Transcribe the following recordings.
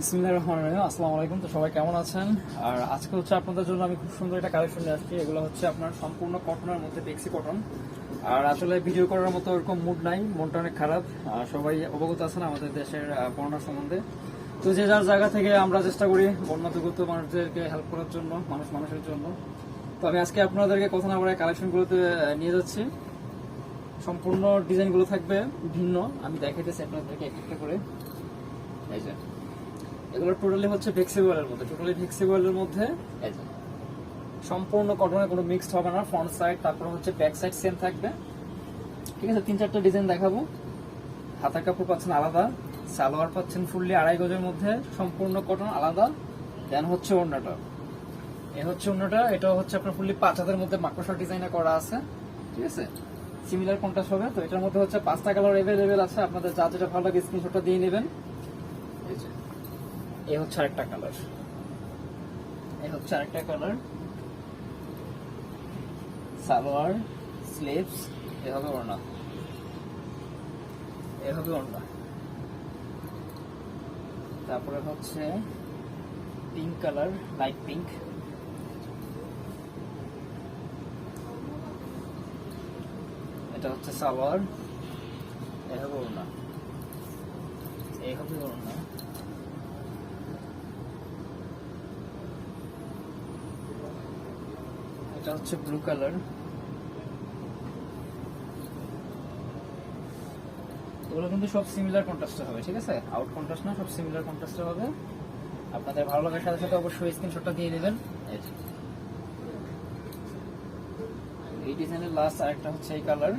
বিসমিল্লাহির রহমানির রহিম, আসসালামু আলাইকুম। তো সবাই কেমন আছেন? আর আজকে হচ্ছে আপনাদের জন্য আমি খুব সুন্দর একটা কালেকশন নিয়ে আসছি। এগুলো হচ্ছে আপনার সম্পূর্ণ কটনের মধ্যে বেক্সি কটন। আর আসলে ভিডিও করার মতো ওরকম মুড নাই, মনটা অনেক খারাপ। আর সবাই অবগত আছেন আমাদের দেশের বন্যা সম্বন্ধে। তো যে যার জায়গা থেকে আমরা চেষ্টা করি বন্যা দুর্গত মানুষদেরকে হেল্প করার জন্য, মানুষ মানুষের জন্য। তো আমি আজকে আপনাদেরকে কথা না বলে কালেকশনগুলোতে নিয়ে যাচ্ছি। সম্পূর্ণ ডিজাইনগুলো থাকবে ভিন্ন। আমি দেখাইতেছি আপনাদেরকে এক একটা করে। এই যে। এগুলো টোটালি হচ্ছে ফ্লেক্সিবলের মধ্যে টোটালি ফ্লেক্সিবলের মধ্যে সম্পূর্ণ কটনে কোনো মিক্সড হবে না ফ্রন্ট সাইড তারপর হচ্ছে ব্যাক সাইড সেম থাকবে। ঠিক আছে তিন চারটা ডিজাইন দেখাবো। হাতার কাপড় পাচ্ছেন আলাদা সালোয়ার পাচ্ছেন ফুললি আড়াই গজের মধ্যে সম্পূর্ণ কটন আলাদা। দেন হচ্ছে ওড়নাটা। এ হচ্ছে অন্যটা এটা হচ্ছে আপনার ফুললি পাঁচ হাতের মধ্যে মাকড়সা ডিজাইনে করা আছে। ঠিক আছে? সিমিলার কন্ট্রাস্ট হবে তো এটার মধ্যে হচ্ছে পাঁচটা কালার অ্যাভেলেবেল আছে আপনাদের যা যেটা ভালো লাগে স্ক্রিনশটটা দিয়ে নেবেন। এ হচ্ছে আরেকটা কালার এ হচ্ছে আরেকটা কালার সালোয়ার স্লিভস এভাবে ওড়না। এভাবে ওড়না। তারপরে হচ্ছে পিঙ্ক কালার লাইট পিঙ্ক এটা হচ্ছে সালোয়ার। এভাবে ওড়না। এইভাবে ওড়না। এটা হচ্ছে ব্লু কালার এগুলো কিন্তু সব সিমিলার কন্ট্রাস্টে হবে, ঠিক আছে? আউট কন্ট্রাস্ট না, সব সিমিলার কন্ট্রাস্টে হবে। আপনাদের ভালো লাগার সাথে সাথে অবশ্যই স্ক্রিনশটটা দিয়ে নেবেন এই ডিজাইনের লাস্ট আরেকটা হচ্ছে এই কালার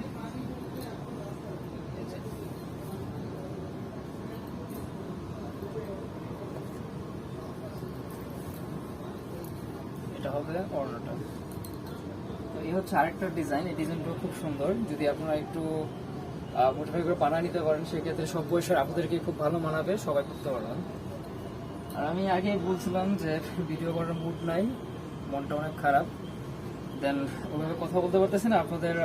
এটা হবে অর্ডারটা এই হচ্ছে আরেকটা ডিজাইন এই ডিজাইনটা খুব সুন্দর। যদি আপনারা একটু মোটিফাই করে বানিয়ে নিতে পারেন, সেক্ষেত্রে সব বয়সের আপনাদেরকে খুব ভালো মানাবে, সবাই করতে পারবেন। আর আমি আগে বলছিলাম যে ভিডিও করার মুড নাই, মনটা অনেক খারাপ। দেন ওভাবে কথা বলতে পারতেছি না, আপনাদের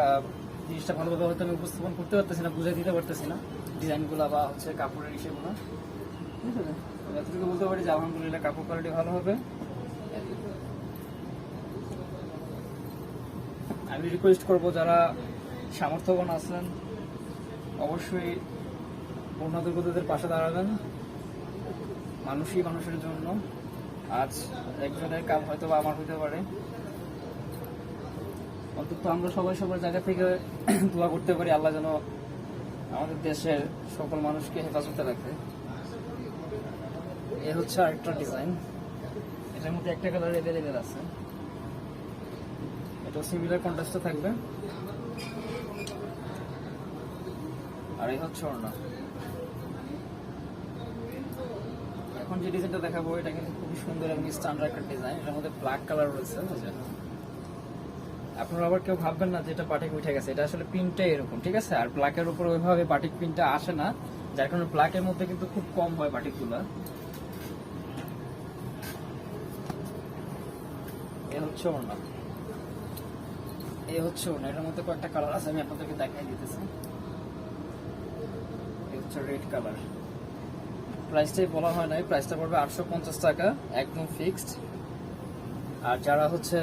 জিনিসটা ভালোভাবে হয়তো আমি উপস্থাপন করতে পারতেছি না বুঝে দিতে পারতেছি না। ডিজাইনগুলো বা হচ্ছে কাপড়ের ইসেগুলো ঠিক আছে? এতটুকু বলতে পারি যে, আলহামদুলিল্লাহ, কাপড় কোয়ালিটি ভালো হবে। আমি রিকোয়েস্ট করব যারা সামর্থ্যবান আছেন, অবশ্যই বন্যা দুর্গতদের পাশে দাঁড়াবেন, মানুষই মানুষের জন্য। আজ একজনের কাল হয়তো বা আমার হতে পারে। অন্তত আমরা সবাই সবার জায়গা থেকে দোয়া করতে পারি, আল্লাহ যেন আমাদের দেশের সকল মানুষকে হেফাজতে রাখে। এ হচ্ছে আরেকটা ডিজাইন এটার মধ্যে একটা কালার অ্যাভেলেবেল আছে। এটা সিমিলার কন্ট্রাস্টে থাকবে। আর এই হচ্ছে ওড়না। এখন যে ডিজাইনটা দেখাবো, এটা কিন্তু খুবই সুন্দর এবং স্ট্যান্ডার্ড একটা ডিজাইন এটার মধ্যে ব্ল্যাক কালার রয়েছে বুঝলেন আপনারা আবার কেউ ভাববেন না যে এটা বাটিক উঠে গেছে। এটা আসলে প্রিন্টটা এরকম, ঠিক আছে? আর ব্ল্যাকের উপর ওইভাবে বাটিক প্রিন্টটা আসে না। যার কারণে ব্ল্যাকের মধ্যে কিন্তু খুব কম হয় বাটিকগুলো এ হচ্ছে ওড়না। এই হচ্ছে ওড়না, এটার মধ্যে কয়েকটা কালার আছে, আমি আপনাদেরকে দেখাই দিতেছি। এই হচ্ছে রেড কালার প্রাইসটাই বলা হয় নাই প্রাইসটা পড়বে আটশো পঞ্চাশ টাকা, একদম ফিক্সড আর যারা হচ্ছে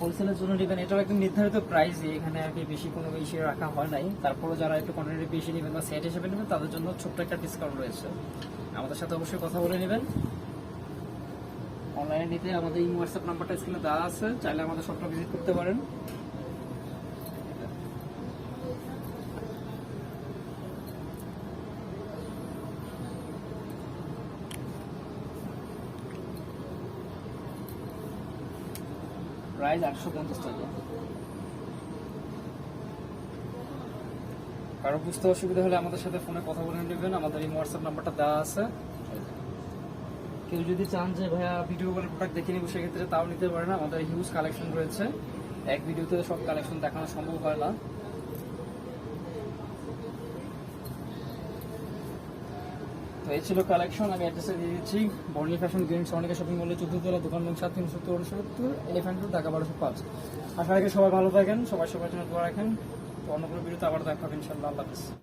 হোলসেলের জন্য নেবেন, এটাও একদম নির্ধারিত প্রাইস এখানে আর কি বেশি কোনো বেশি রাখা হয় নাই। তারপরে যারা একটু কোয়ান্টিটি বেশি নেবেন বা সেট হিসেবে নেবেন, তাদের জন্য ছোট্ট একটা ডিসকাউন্ট রয়েছে। আমাদের সাথে অবশ্যই কথা বলে নেবেন। অনলাইনে নিতে আমাদের এই হোয়াটসঅ্যাপ নাম্বারটা স্ক্রিনে দেওয়া আছে। চাইলে আমাদের শপটা ভিজিট করতে পারেন। প্রাইস আটশো পঞ্চাশ টাকা। কারও বুঝতে অসুবিধা হলে আমাদের সাথে ফোনে কথা বলে নেবেন। আমাদের এই হোয়াটসঅ্যাপ নাম্বারটা দেওয়া আছে। কেউ যদি চান যে ভাইয়া ভিডিও কলে প্রোডাক্ট দেখে নিব, সেক্ষেত্রে তাও নিতে পারেন। আমাদের হিউজ কালেকশন রয়েছে। এক ভিডিওতে সব কালেকশন দেখানো সম্ভব হয় না। তো এই ছিল কালেকশন আমি অ্যাড্রেসে দিয়ে দিচ্ছি। বর্ণি ফ্যাশন গ্রিন সনিকা শপিং মলে চতুর্থতলা দোকান নং সাত, তিনশো চৌষট্টি এলিফ্যান্ট রোড ঢাকা বারোশো পাঁচ। আশা রাখি সবাই ভালো থাকেন, সবাই সবার জন্য দোয়া রাখেন। তো অন্য কোনো ভিডিওতে আবার দেখা হবে ইনশাল্লাহ আল্লাহ হাফিজ।